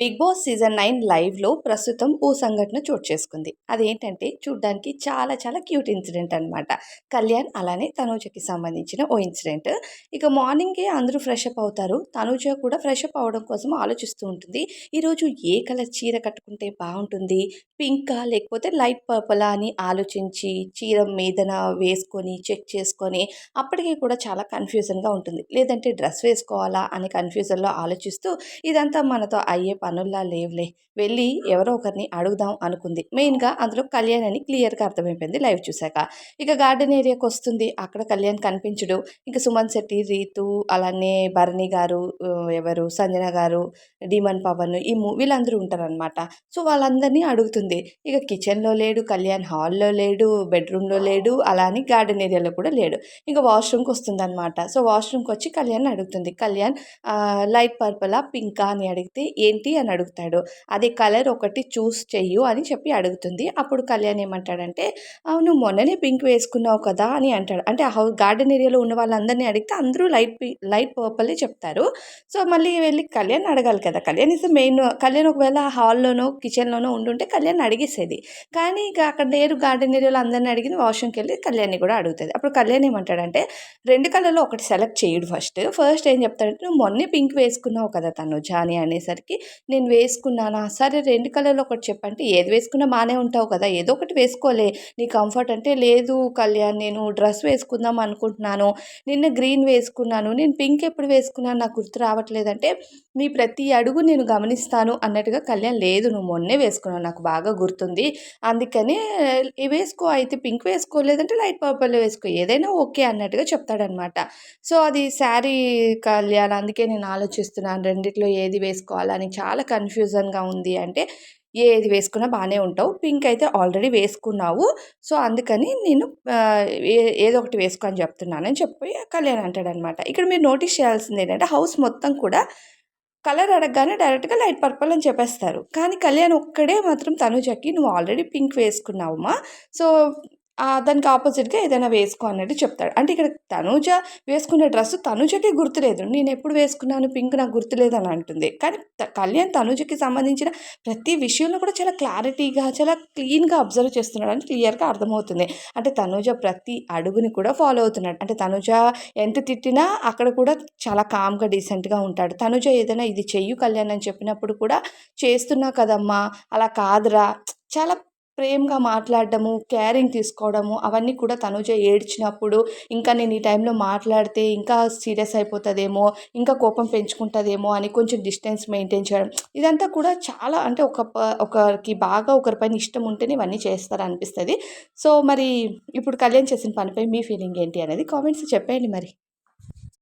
Big boss season nine లైవ్లో ప్రస్తుతం ఓ సంఘటన చోటు చేసుకుంది. అదేంటంటే చూడ్డానికి చాలా చాలా క్యూట్ ఇన్సిడెంట్ అనమాట కళ్యాణ్ అలానే తనూజకి సంబంధించిన ఓ ఇన్సిడెంట్. ఇక మార్నింగే అందరూ ఫ్రెష్ అప్ అవుతారు. తనూజ కూడా ఫ్రెష్ అప్ అవడం కోసం ఆలోచిస్తూ ఉంటుంది. ఈరోజు ఏ కలర్ చీర కట్టుకుంటే బాగుంటుంది? పింకా లేకపోతే లైట్ పర్పలా అని ఆలోచించి చీర మీదన వేసుకొని చెక్ చేసుకొని అప్పటికి కూడా చాలా కన్ఫ్యూజన్గా ఉంటుంది. లేదంటే డ్రెస్ వేసుకోవాలా అని కన్ఫ్యూజన్లో ఆలోచిస్తూ ఇదంతా మనతో అయ్యే పనుల్లా లేవులే. వెళ్ళి ఎవరో ఒకరిని అడుగుదాం అనుకుంది. మెయిన్గా అందులో కళ్యాణ్ అని క్లియర్గా అర్థమైపోయింది లైవ్ చూశాక. ఇక గార్డెన్ ఏరియాకి వస్తుంది. అక్కడ కళ్యాణ్ కనిపించడు. ఇక సుమన్ శెట్టి రీతు అలానే భరణి గారు ఎవరు? సంజన గారు డిమన్ పవన్ ఈ వీళ్ళందరూ ఉంటారనమాట సో వాళ్ళందరినీ అడుగుతుంది. ఇక కిచెన్లో లేడు కళ్యాణ్ హాల్లో లేడు బెడ్రూమ్లో లేడు అలానే గార్డెన్ ఏరియాలో కూడా లేడు. ఇంకా వాష్రూమ్కి వస్తుంది అనమాట సో వాష్రూమ్కి వచ్చి కళ్యాణ్ అడుగుతుంది. కళ్యాణ్ లైట్ పర్పలా పింకా అని అడిగితే ఏంటి అని అడుగుతాడు. అది కలర్ ఒకటి చూస్ చెయ్యు అని చెప్పి అడుగుతుంది. అప్పుడు కళ్యాణ్ ఏమంటాడంటే అవును మొన్ననే పింక్ వేసుకున్నావు కదా అని అంటాడు. అంటే ఆ హౌస్ గార్డెన్ ఏరియాలో ఉన్న వాళ్ళందరినీ అడిగితే అందరూ లైట్ లైట్ పర్పలే చెప్తారు. సో మళ్ళీ వెళ్ళి కళ్యాణ్ అడగాలి కదా. కళ్యాణ్ ఇస్ మెయిన్ కళ్యాణ్ ఒకవేళ హాల్లోనో కిచెన్లోనో ఉండుంటే కళ్యాణ్ అడిగేసేది. కానీ ఇక అక్కడ లేరు గార్డెన్ ఏరియాలో అందరిని అడిగింది వాష్రూమ్కి వెళ్ళి కళ్యాణ్ని కూడా అడుగుతుంది. అప్పుడు కళ్యాణ్ ఏమంటాడంటే రెండు కలర్లో ఒకటి సెలెక్ట్ చేయడు ఫస్ట్. ఫస్ట్ ఏం చెప్తాడంటే నువ్వు మొన్నే పింక్ వేసుకున్నావు కదా తను జాని అనేసరికి నేను వేసుకున్నానా? సరే రెండు కలర్లో ఒకటి చెప్పంటే ఏది వేసుకున్నా బాగానే ఉంటావు కదా. ఏదో ఒకటి వేసుకోలే. నీ కంఫర్ట్ అంటే లేదు కళ్యాణ్ నేను డ్రెస్ వేసుకుందాం అనుకుంటున్నాను. నిన్న గ్రీన్ వేసుకున్నాను. నేను పింక్ ఎప్పుడు వేసుకున్నాను? నాకు గుర్తు రావట్లేదంటే నీ ప్రతి అడుగు నేను గమనిస్తాను అన్నట్టుగా కళ్యాణ్ లేదు నువ్వు మొన్నే వేసుకున్నావు. నాకు బాగా గుర్తుంది. అందుకని వేసుకో అయితే పింక్ వేసుకోలేదంటే లైట్ పర్పుల్ వేసుకో. ఏదైనా ఓకే అన్నట్టుగా చెప్తాడనమాట. సో అది శారీ కళ్యాణ్ అందుకే నేను ఆలోచిస్తున్నాను. రెండిట్లో ఏది వేసుకోవాలని చాలా కన్ఫ్యూజన్గా ఉంది. అంటే ఏది వేసుకున్నా బాగానే ఉంటావు. పింక్ అయితే ఆల్రెడీ వేసుకున్నావు. సో అందుకని నేను ఏదో ఒకటి వేసుకో అని చెప్తున్నానని చెప్పి కళ్యాణ్ అంటాడనమాట. ఇక్కడ మీరు నోటీస్ చేయాల్సింది ఏంటంటే హౌస్ మొత్తం కూడా కలర్ అడగగానే డైరెక్ట్గా లైట్ పర్పుల్ అని చెప్పేస్తారు. కానీ కళ్యాణ్ ఒక్కడే మాత్రం తనుజకి నువ్వు ఆల్రెడీ పింక్ వేసుకున్నావమ్మా. సో దానికి ఆపోజిట్గా ఏదైనా వేసుకో అన్నట్టు చెప్తాడు. అంటే ఇక్కడ తనుజ వేసుకునే డ్రెస్ తనుజకి గుర్తులేదు. నేను ఎప్పుడు వేసుకున్నాను? పింక్ నాకు గుర్తులేదు అని అంటుంది. కానీ కళ్యాణ్ తనుజకి సంబంధించిన ప్రతి విషయంలో కూడా చాలా క్లారిటీగా చాలా క్లీన్గా అబ్జర్వ్ చేస్తున్నాడు అని క్లియర్గా అర్థమవుతుంది. అంటే తనుజ ప్రతి అడుగుని కూడా ఫాలో అవుతున్నాడు. అంటే తనుజ ఎంత తిట్టినా అక్కడ కూడా చాలా కామ్గా డీసెంట్గా ఉంటాడు. తనుజ ఏదైనా ఇది చెయ్యు కళ్యాణ్ అని చెప్పినప్పుడు కూడా చేస్తున్నా కదమ్మా అలా కాదురా. చాలా ప్రేమగా మాట్లాడడము కేరింగ్ తీసుకోవడము అవన్నీ కూడా తనుజ ఏడ్చినప్పుడు ఇంకా నేను ఈ టైంలో మాట్లాడితే ఇంకా సీరియస్ అయిపోతుందేమో ఇంకా కోపం పెంచుకుంటుందేమో అని కొంచెం డిస్టెన్స్ మెయింటైన్ చేయడం. ఇదంతా కూడా చాలా అంటే ఒక ఒకరికి బాగా ఒకరిపైన ఇష్టం ఉంటేనే ఇవన్నీ చేస్తారనిపిస్తుంది. సో మరి ఇప్పుడు కళ్యాణ్ చేసిన పనిపై మీ ఫీలింగ్ ఏంటి అనేది కామెంట్స్ చెప్పేయండి మరి.